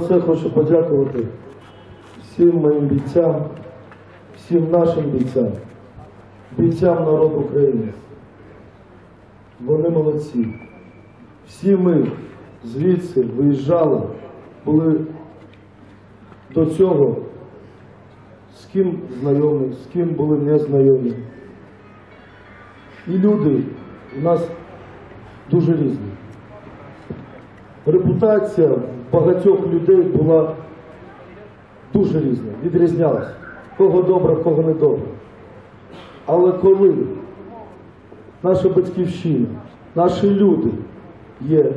все хочу подякувати всім моїм бійцям, всім нашим бійцям, бійцям народу України. Вони молодці. Всі ми звідси виїжджали, були до цього з ким знайомі, з ким були незнайомі. І люди у нас дуже різні. Репутація багатьох людей була дуже різна, відрізнялася. Кого добре, кого не добре. Але коли наша батьківщина, наші люди є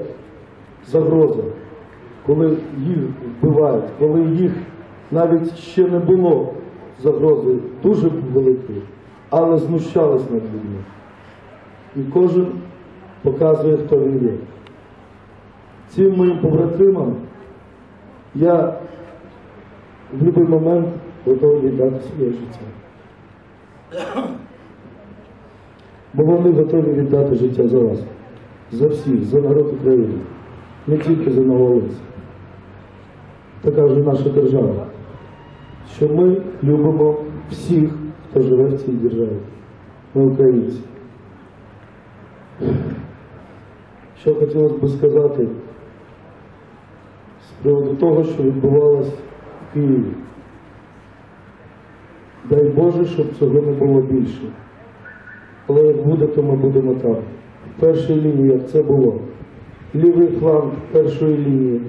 загроза, коли їх вбивають, коли їх навіть ще не було загрози дуже великої, але знущались над людьми. І кожен показує, хто він є. Цим моїм побратимам я в будь-який момент готовий віддати своє життя. Бо вони готові віддати життя за вас, за всіх, за народ України, не тільки за новолиць. Така вже наша держава, що ми любимо всіх, хто живе в цій державі. Ми українці. Що хотілося б сказати приводу того, що відбувалося в Києві. Дай Боже, щоб цього не було більше. Але як буде, то ми будемо там. В першій лінії, як це було. Лівий фланг першої лінії,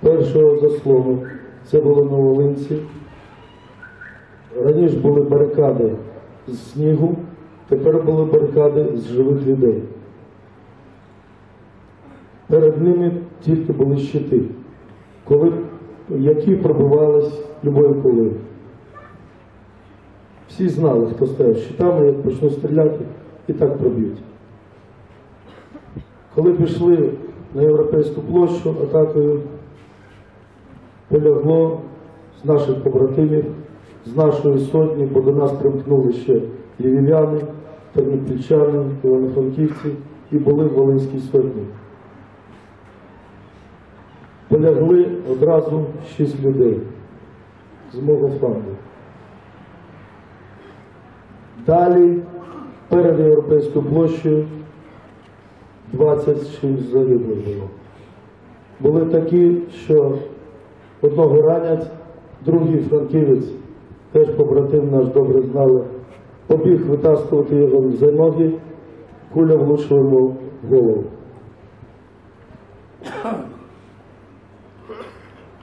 першого заслону, це було на Волинці. Раніше були барикади з снігу, тепер були барикади з живих людей. Перед ними тільки були щити, коли, які пробивались любою кулею. Всі знали, хто стояв щитами, як почнуть стріляти, і так проб'ють. Коли пішли на Європейську площу атакою, полягло з наших побратимів, з нашої сотні, бо до нас примкнули ще львів'яни, тернопільчани, івано-франківці і були в Волинській сотні. Полягли одразу шість людей з мого флангу. Далі перед Європейською площею 26 загиблих було. Були такі, що одного ранять, другий франківець, теж побратим наш добре знали, побіг витаскувати його за ноги, куля влучила йому в голову.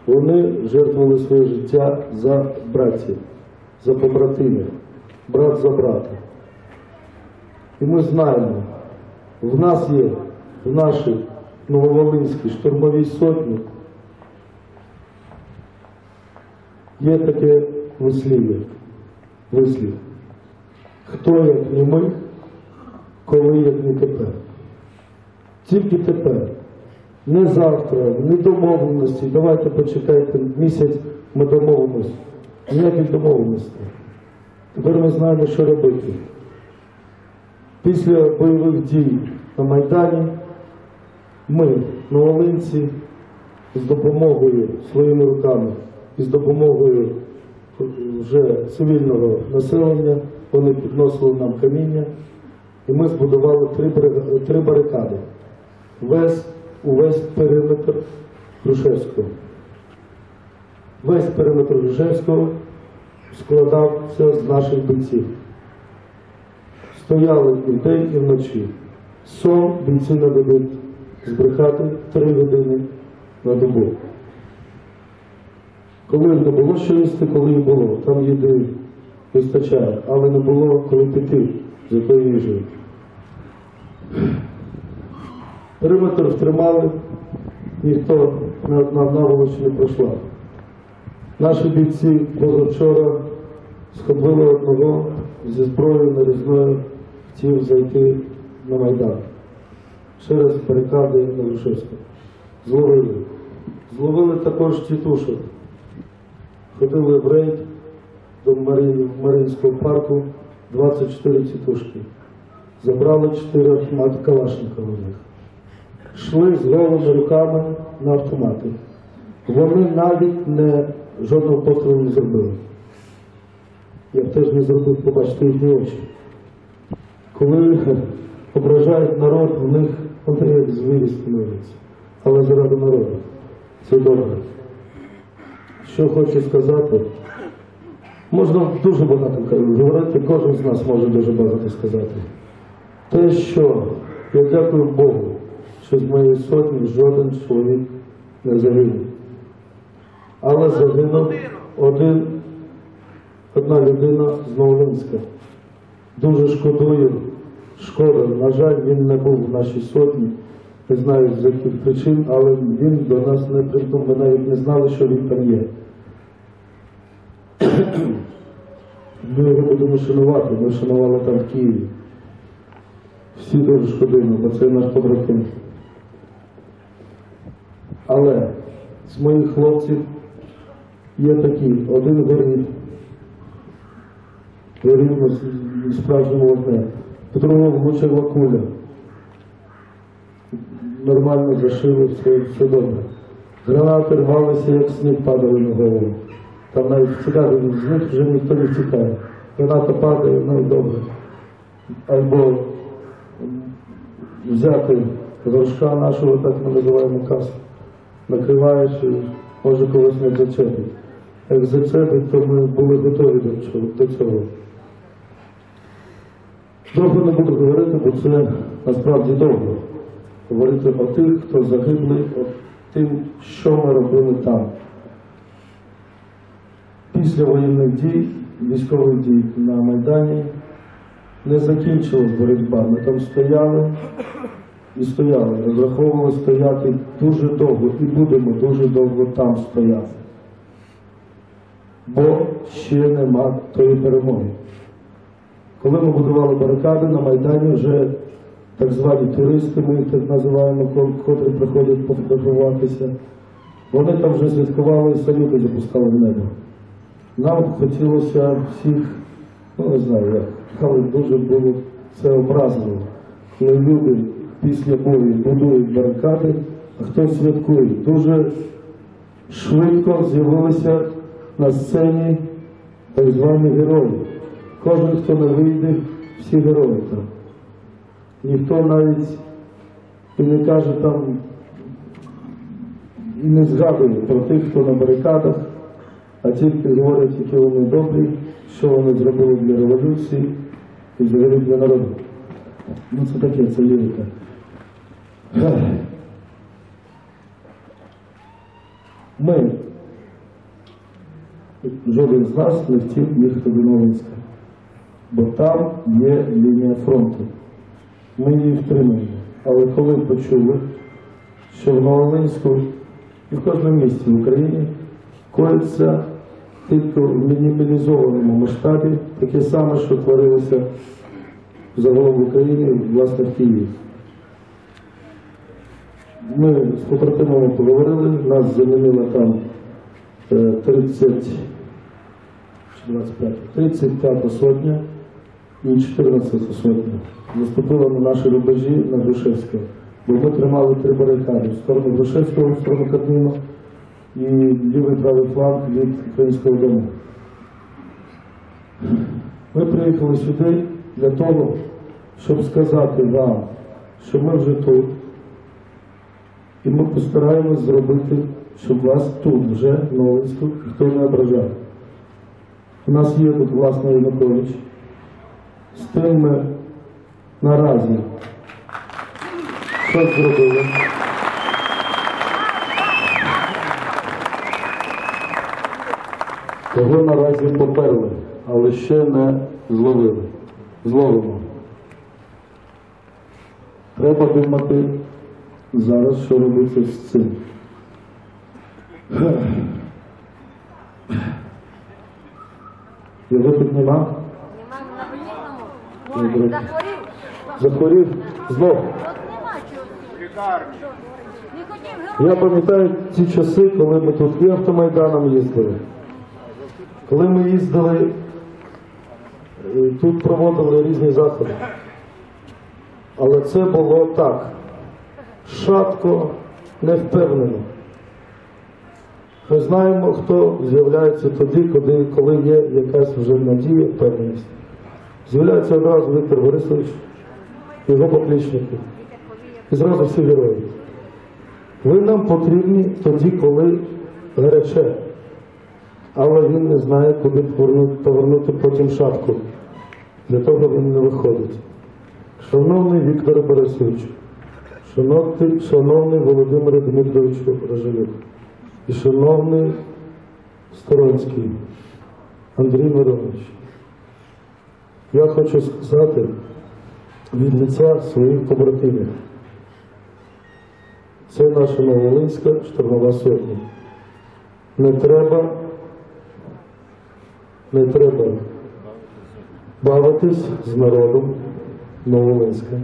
Вони жертвували своє життя за братів, за побратимів, брат за брата. І ми знаємо, в нас є, в нашій Нововолинській штурмовій сотні, є таке вислів'я, вислів. Хто як не ми, коли як не тепер. Тільки тепер. Не завтра, не домовленості. Давайте почекайте місяць, ми домовимось. Ніяких домовленостей. Тепер ми знаємо, що робити. Після бойових дій на Майдані ми, новолинці, з допомогою своїми руками і з допомогою вже цивільного населення, вони підносили нам каміння, і ми збудували три, барикади. Весь, увесь периметр Грушевського. Весь периметр Грушевського складався з наших бійців. Стояли і вдень, і вночі. Сон бійці не дадуть збрехати три години на добу. Коли не було що їсти, коли і було. Там їди вистачає, але не було коли піти за тою їжею. Периметр втримали, ніхто одна наволоч не пройшла. Наші бійці позавчора схопили одного зі зброєю нарізною, хотів зайти на Майдан через барикади на Грушевську. Зловили. Зловили також тітушок, ходили в рейд до Марі- Маріїнського парку 24 тітушки. Забрали 4 автомати Калашникова них. Йшли з голими руками на автомати. Вони навіть не жодного пострілу не зробили. Я б теж не зробив побачити їхні очі. Коли ображають народ, в них вони як звірі становляться. Але заради народу. Це добре. Що хочу сказати, можна дуже багато говорити, кожен з нас може дуже багато сказати. Те, що я дякую Богу, що з моєї сотні жоден чоловік не загинув. Але загинув один, одна людина з Новолинська. Дуже шкодую, шкода. На жаль, він не був в нашій сотні. Не знаю з яких причин, але він до нас не прийшов. Ми навіть не знали, що він там є. Ми його будемо шанувати, ми шанували там в Києві. Всі дуже шкодуємо, бо це наш побратим. Але з моїх хлопців є такі, один горів на справжньому вогне, другого влучила куля. Нормально зашили, все, все добре. Гранати рвалися, як сніг падали на голову. Там навіть цікаві, з них вже ніхто не тікає. Граната падає, ну і добре. Або взяти горшка нашого, так ми називаємо касу, накриваєш може когось не зачепить. Як зачепить, то ми були готові до цього. До. Довго не буду говорити, бо це насправді довго. Говорити о тих, хто загиблий, о тим, що ми робили там. Після воєнних дій, військових дій на Майдані не закінчилась боротьба. Ми там стояли і стояли, розраховували стояти дуже довго і будемо дуже довго там стояти. Бо ще нема тої перемоги. Коли ми будували барикади на Майдані, вже так звані туристи, ми їх так називаємо, котрі приходять пофотографуватися, вони там вже святкували і салюти запускали в небо. Нам хотілося всіх, ну не знаю як, але дуже було це образливо, коли люди після бою будують барикади, а хтось святкує. Дуже швидко з'явилися на сцені так звані герої. Кожен, хто не вийде, всі герої там. Ніхто навіть і не каже там, і не згадує про тих, хто на барикадах, а тільки говорять, які вони добрі, що вони зробили для революції і взагалі для народу. Ну це таке, це лірика. Ми, жоден з нас не хотів їхати до Новинська, бо там є лінія фронту. Ми її втримуємо. Але коли почули, що в Новолинську і в кожному місті в Україні коїться тільки в мінімалізованому масштабі таке саме, що творилося загалом в Україні, власне, в Києві. Ми з побратимами поговорили, нас замінила там е, 30, 25, 35 сотня і 14 сотня. Заступила на наші рубежі на Грушевського. Бо ми тримали три барикади в сторону Грушевського, в сторону Кадміна і лівий правий фланг від українського дому. Ми приїхали сюди для того, щоб сказати вам, що ми вже тут, і ми постараємось зробити, щоб вас тут вже в Новинську ніхто не ображав. У нас є тут власне Янукович. З тим ми наразі щось зробили. Його наразі поперли, але ще не зловили. Зловимо. Треба думати зараз, що робити з цим. Його тут нема? Нема. Захворів. Захворів знов. Я пам'ятаю ті часи, коли ми тут і автомайданом їздили, Коли ми їздили, е, тут проводили різні заходи. Але це було так. Шатко, невпевнено. Ми знаємо, хто з'являється тоді, коли, є якась вже надія, впевненість. З'являється одразу Віктор Борисович, його поплічники. І зразу всі герої. Ви нам потрібні тоді, коли гаряче. Але він не знає, куди повернути потім шапку. Для того він не виходить. Шановний Віктор Борисович, шановний, шановний Володимир Дмитрович Рожелюк і шановний Сторонський Андрій Миронович, я хочу сказати від лиця своїх побратимів. Це наша Новолинська штурмова сотня. Не треба, не треба бавитись з народом Новолинська.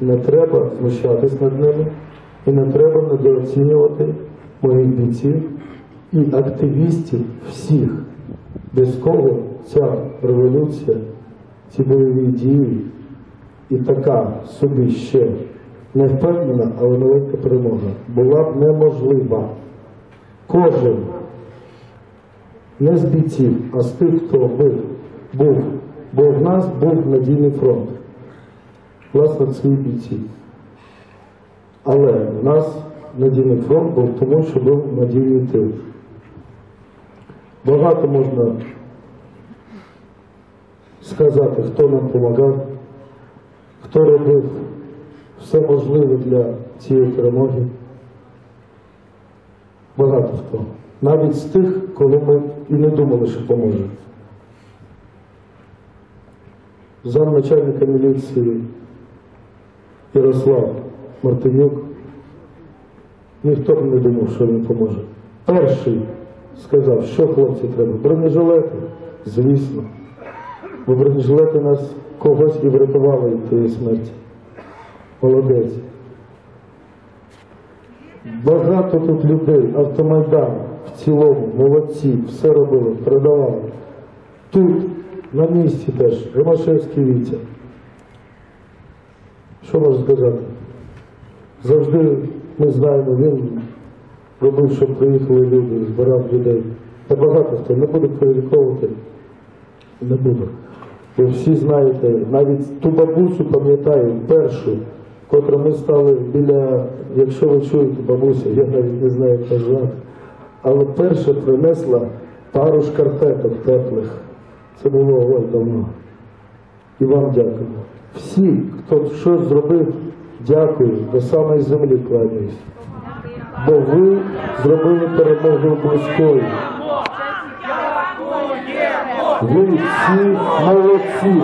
Не треба знущатись над ними і не треба недооцінювати моїх бійців і активістів всіх, без кого ця революція, ці бойові дії і така собі ще не впевнена, але велика перемога була б неможлива. Кожен не з бійців, а з тих, хто був, був. Бо в нас був надійний фронт. Власне, ці бійці. Але в нас надійний фронт був тому, що був надійний тил. Багато можна сказати, хто нам допомагав, хто робив все можливе для цієї перемоги. Багато хто. Навіть з тих, коли ми і не думали, що поможе. Замначальника міліції Ярослав Мартинюк. Ніхто б не думав, що він поможе. Перший сказав, що хлопці треба. Бронежилети, звісно. Бо бронежилети нас когось і врятували від тієї смерті. Молодець. Багато тут людей, автомайдан в цілому, молодці, все робили, передавали. Тут, на місці теж, Ромашевський Вітя. Що можу сказати? Завжди ми знаємо, він робив, щоб приїхали люди, збирав людей. Та багато хто не буду кваліфіковувати, не буду. Ви всі знаєте, навіть ту бабусю пам'ятаю, першу, котру ми стали біля, якщо ви чуєте бабусю, я навіть не знаю, як назвати, але перша принесла пару шкарпеток теплих. Це було ой, давно. І вам дякую. Всі, хто щось зробив, дякую, до самої землі кланяюсь. Бо ви зробили перемогу близькою. Ви всі молодці.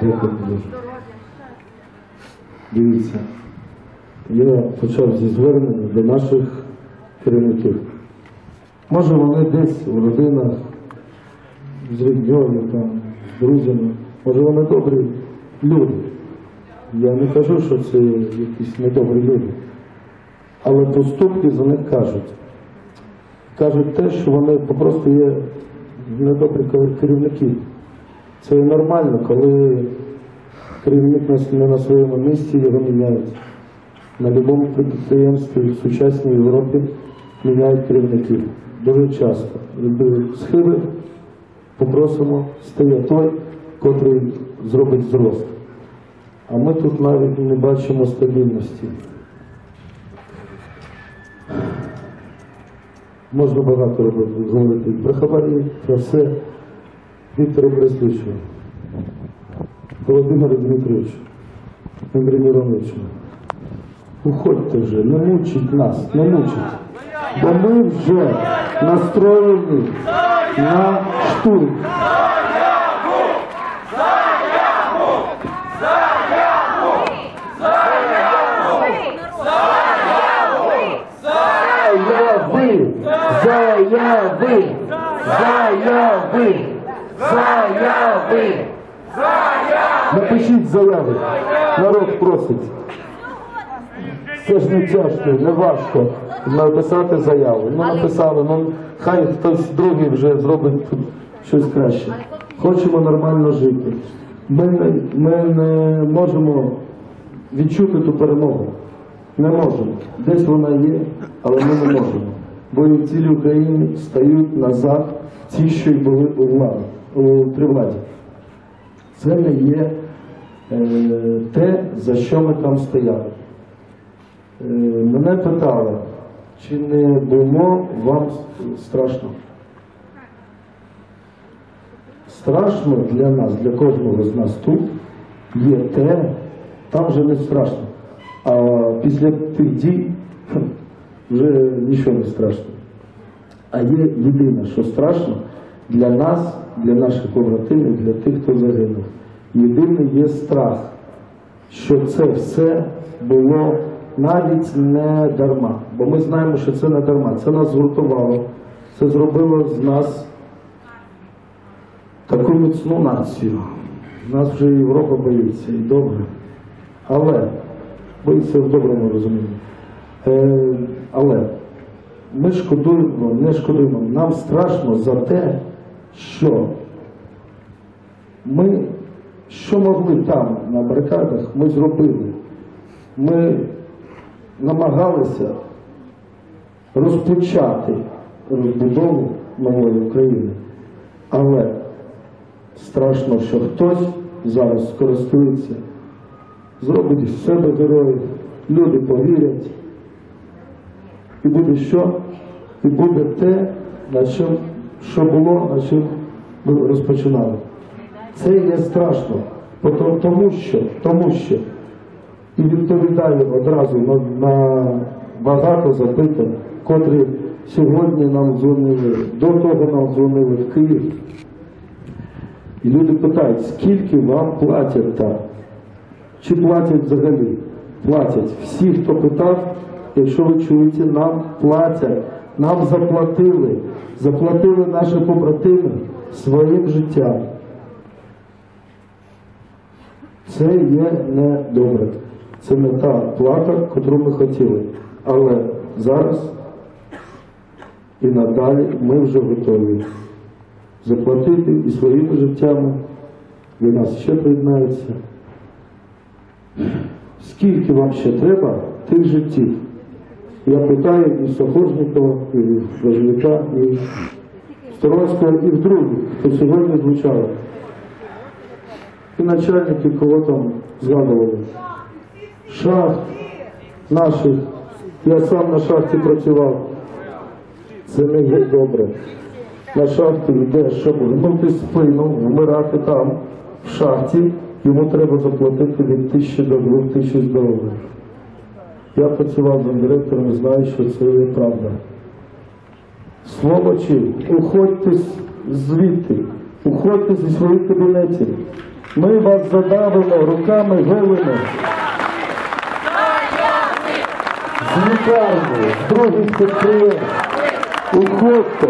Дякую дуже. Дивіться, я почав зі звернення до наших керівників. Може вони десь у родинах з рідньою, там, з друзями, може вони добрі люди. Я не кажу, що це якісь недобрі люди. Але поступки за них кажуть. Кажуть те, що вони просто є недобрі керівники. Це нормально, коли керівник не на своєму місці, його міняють. На будь-якому підприємстві в сучасній Європі міняють керівників. Дуже часто. Якби схили, попросимо, стає той, котрий зробить зрост. А ми тут навіть не бачимо стабільності. Можна багато робити, говорити про хабарі, про все. Віктору Борисовичу, Володимиру Дмитровичу, Андрію Мироновичу, уходьте вже, не мучіть нас, не мучіть. Бо ми вже настроєні на штурм. Заяви! Заяви! Заяви! Напишіть заяви. Народ просить. Це ж не тяжко, не важко написати заяву. Ну написали, ну хай хтось другий вже зробить щось краще. Хочемо нормально жити. Ми не, ми не можемо відчути ту перемогу. Не можемо. Десь вона є, але ми не можемо. Бо і в цілій Україні стають назад ті, що й були у владі, у, при владі. Це не є е, те, за що ми там стояли. Е, Мене питали, чи не було вам страшно? Страшно для нас, для кожного з нас тут є те, там вже не страшно. А після тих дій вже нічого не страшно. А є єдине, що страшно для нас, для наших побратимів, для тих, хто загинув. Єдине є страх, що це все було навіть не дарма. Бо ми знаємо, що це не дарма. Це нас згуртувало, це зробило з нас таку міцну націю. Нас вже Європа боїться і добре. Але боїться в доброму розумінні. Е, але ми шкодуємо, не шкодуємо. Нам страшно за те, що ми, що могли там на барикадах, ми зробили. Ми намагалися розпочати розбудову нової України. Але страшно, що хтось зараз скористується, зробить з себе героїв, люди повірять. І буде що? І буде те, на чим, що було, на чим ми розпочинали. Це є страшно, тому що, тому що, і відповідаю одразу на, на багато запитань, котрі сьогодні нам дзвонили, до того нам дзвонили в Київ. І люди питають, скільки вам платять там? Чи платять взагалі? Платять. Всі, хто питав, якщо ви чуєте, нам платять. Нам заплатили. Заплатили наші побратими своїм життям. Це є не добре. Це не та плата, яку ми хотіли. Але зараз і надалі ми вже готові заплатити і своїми життями. До нас ще приєднаються. Скільки вам ще треба тих життів? Я питаю і Сапожникова, і Важляка, і Сторонського, і в других, хто сьогодні звучали. І начальники, кого там згадували. Шахт наших. Я сам на шахті працював. Це не є добре. На шахті йде, щоб гнути спину, вмирати там, в шахті, йому треба заплатити від тисячі до двох тисяч доларів. Я працював директором і знаю, що це є правда. Слово чи, уходьте звідти, уходьте зі своїх кабінетів. Ми вас задавимо руками голими. З лікарні, з других підприємств. Уходьте.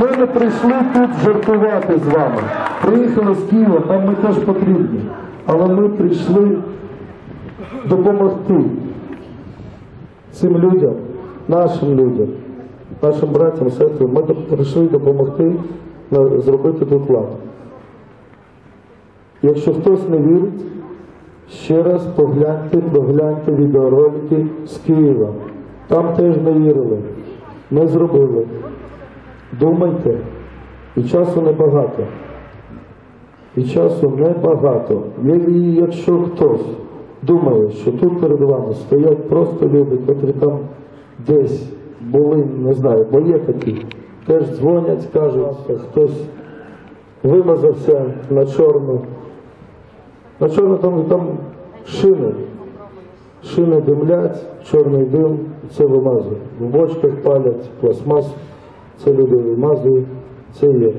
Ми не прийшли тут жартувати з вами. Приїхали з Києва, нам ми теж потрібні. Але ми прийшли допомогти цим людям, нашим людям, нашим братям, сестрам. Ми прийшли допомогти зробити тут лад. Якщо хтось не вірить, ще раз погляньте, погляньте відеоролики з Києва. Там теж не вірили. Ми зробили. Думайте, і часу небагато. І часу небагато. Якщо хтось думає, що тут перед вами стоять просто люди, котрі там десь були, не знаю, бо є такі, теж дзвонять, кажуть, хтось вимазався на чорну. На чорну там, там шини. Шини димлять, чорний дим, це вимазує. В бочках палять, пластмас, це люди вимазують, це є.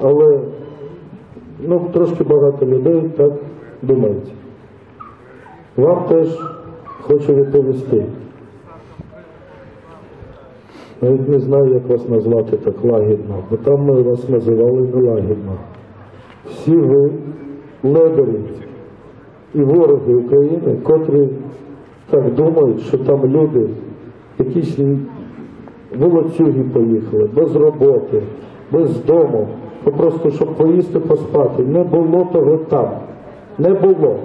Але ну, трошки багато людей так думають. Вам теж хочу відповісти. Навіть не знаю, як вас назвати так лагідно, бо там ми вас називали нелагідно. Всі ви ледері і вороги України, котрі так думають, що там люди, якісь волоцюги поїхали, без роботи, без дому, просто щоб поїсти, поспати. Не було того там. Не було.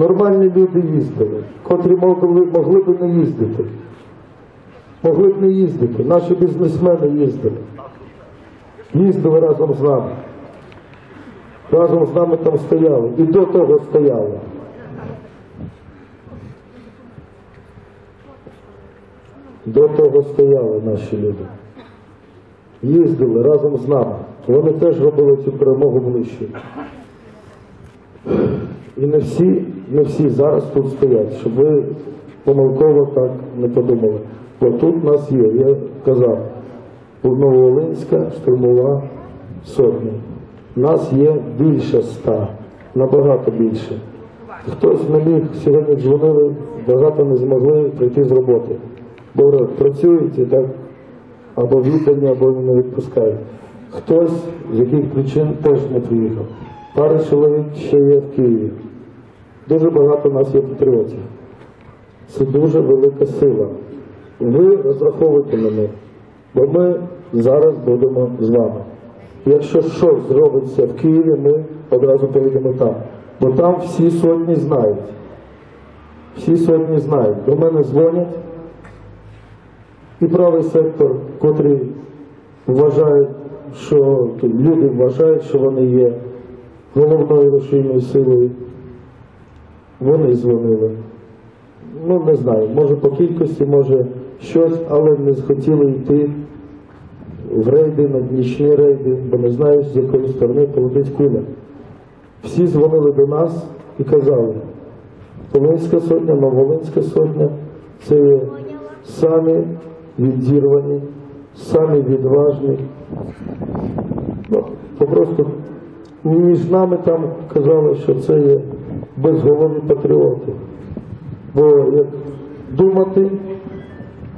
Нормальні люди їздили, котрі могли, могли б не їздити. Могли б не їздити. Наші бізнесмени їздили. Їздили разом з нами. Разом з нами там стояли. І до того стояли. До того стояли наші люди. Їздили разом з нами. Вони теж робили цю перемогу ближче. І не всі, не всі зараз тут стоять, щоб ви помилково так не подумали. Бо тут нас є, я казав, Нововолинська штурмова сотня. Нас є більше ста, набагато більше. Хтось не міг, сьогодні дзвонили, багато не змогли прийти з роботи. Бо працюють і так або віддані, або не відпускають. Хтось з яких причин теж не приїхав. Пара чоловік ще є в Києві. Дуже багато у нас є патріотів. Це дуже велика сила. Ви розраховуйте них, бо ми зараз будемо з вами. Якщо щось зробиться в Києві, ми одразу поїдемо там. Бо там всі сотні знають. Всі сотні знають. До мене дзвонять. І правий сектор, котрий вважає, що люди вважають, що вони є головною рушійною силою. Вони дзвонили. Ну, не знаю, може по кількості, може щось, але не схотіли йти в рейди, на нічні рейди, бо не знають, з якої сторони полетить куля. Всі дзвонили до нас і казали, Волинська сотня, Новолинська сотня це є самі відірвані, самі відважні. Ну, попросту між нами там казали, що це є безголові патріоти. Бо як думати,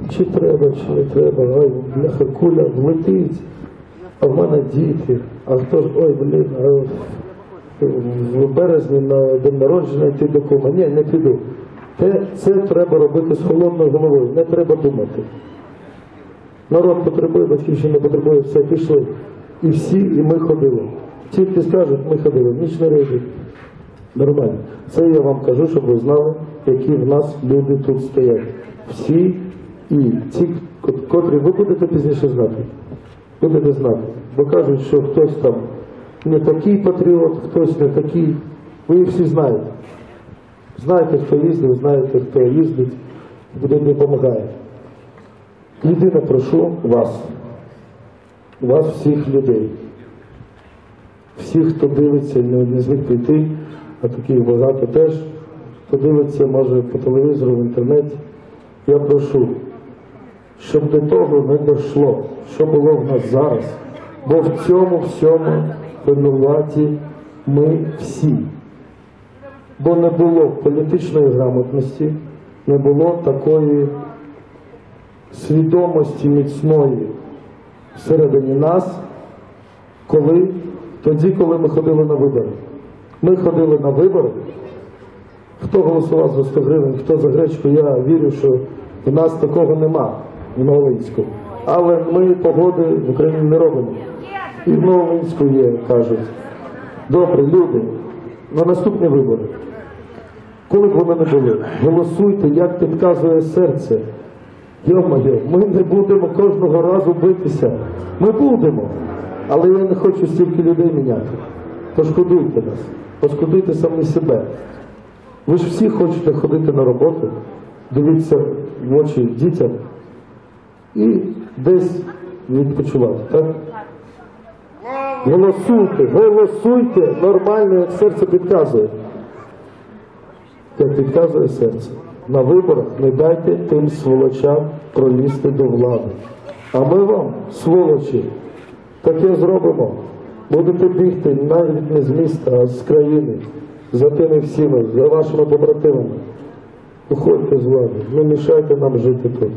чи треба, чи не треба, ой, бляха куля влетить, а в мене діти, а хто ж, ой, блін, а в березні на день народження йти до кума. Ні, не піду. Те, це треба робити з холодною головою, не треба думати. Народ потребує, батьківщина потребує, все, пішли. І всі, і ми ходили. Тільки скажуть, ми ходили, ніч не рейди. Нормально. Це я вам кажу, щоб ви знали, які в нас люди тут стоять. Всі і ті, котрі ви будете пізніше знати. Будете знати. Бо кажуть, що хтось там не такий патріот, хтось не такий. Ви їх всі знаєте. Знаєте, хто їздив, знаєте, хто їздить, куди допомагає. Єдине прошу вас, вас всіх людей, всіх, хто дивиться, не, не звик прийти, а таких багато теж, хто дивиться, може, по телевізору, в інтернеті. Я прошу, щоб до того не дійшло, що було в нас зараз. Бо в цьому всьому винуваті ми всі. Бо не було політичної грамотності, не було такої свідомості міцної всередині нас, коли тоді, коли ми ходили на вибори. Ми ходили на вибори. Хто голосував за 100 гривень, хто за гречку, я вірю, що в нас такого нема в Новолинську. Але ми погоди в Україні не робимо. І в Новолинську є, кажуть. Добре, люди, на наступні вибори. Коли б вони не були, голосуйте, як підказує серце. Йо-моє, ми не будемо кожного разу битися. Ми будемо. Але я не хочу стільки людей міняти. Пошкодуйте нас, пошкодуйте самі себе. Ви ж всі хочете ходити на роботу, дивитися в очі дітям і десь відпочивати, так? Голосуйте, голосуйте нормально, як серце підказує. Як підказує серце. На виборах не дайте тим сволочам пролізти до влади. А ми вам, сволочі, таке зробимо. Будете бігти навіть не з міста, а з країни, за тими всіми, за вашими побратимами. Уходьте з влади, не мішайте нам жити тут.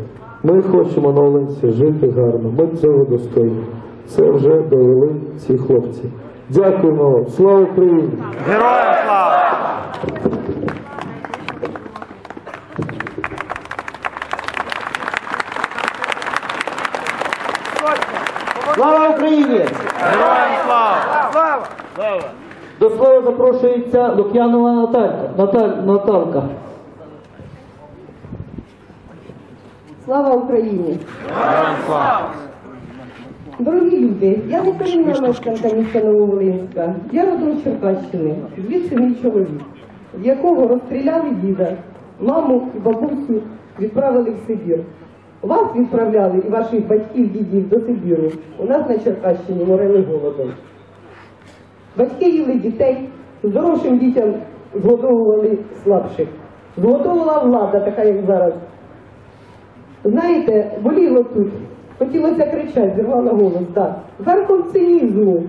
Ми хочемо на Оленці жити гарно. Ми цього достойні. Це вже довели ці хлопці. Дякуємо вам. Слава Україні! Героям слава! Слава Україні! Героям слава! До слова запрошується Лук'янова Наталька. Наталь, Наталка. Слава Україні! Героям слава! Дорогі люди, я не корінна мешканка міста Нововолинська. Я родом з Черкащини. Звідси мій чоловік, в якого розстріляли діда, маму і бабусю відправили в Сибір. Вас відправляли і ваших батьків, дідів до Сибіру. У нас на Черкащині морили голодом. Батьки їли дітей, здоровшим дітям згодовували слабших. Згодовувала влада, така як зараз. Знаєте, боліло тут. Хотілося кричати, зірвала голос, так. Верхом цинізму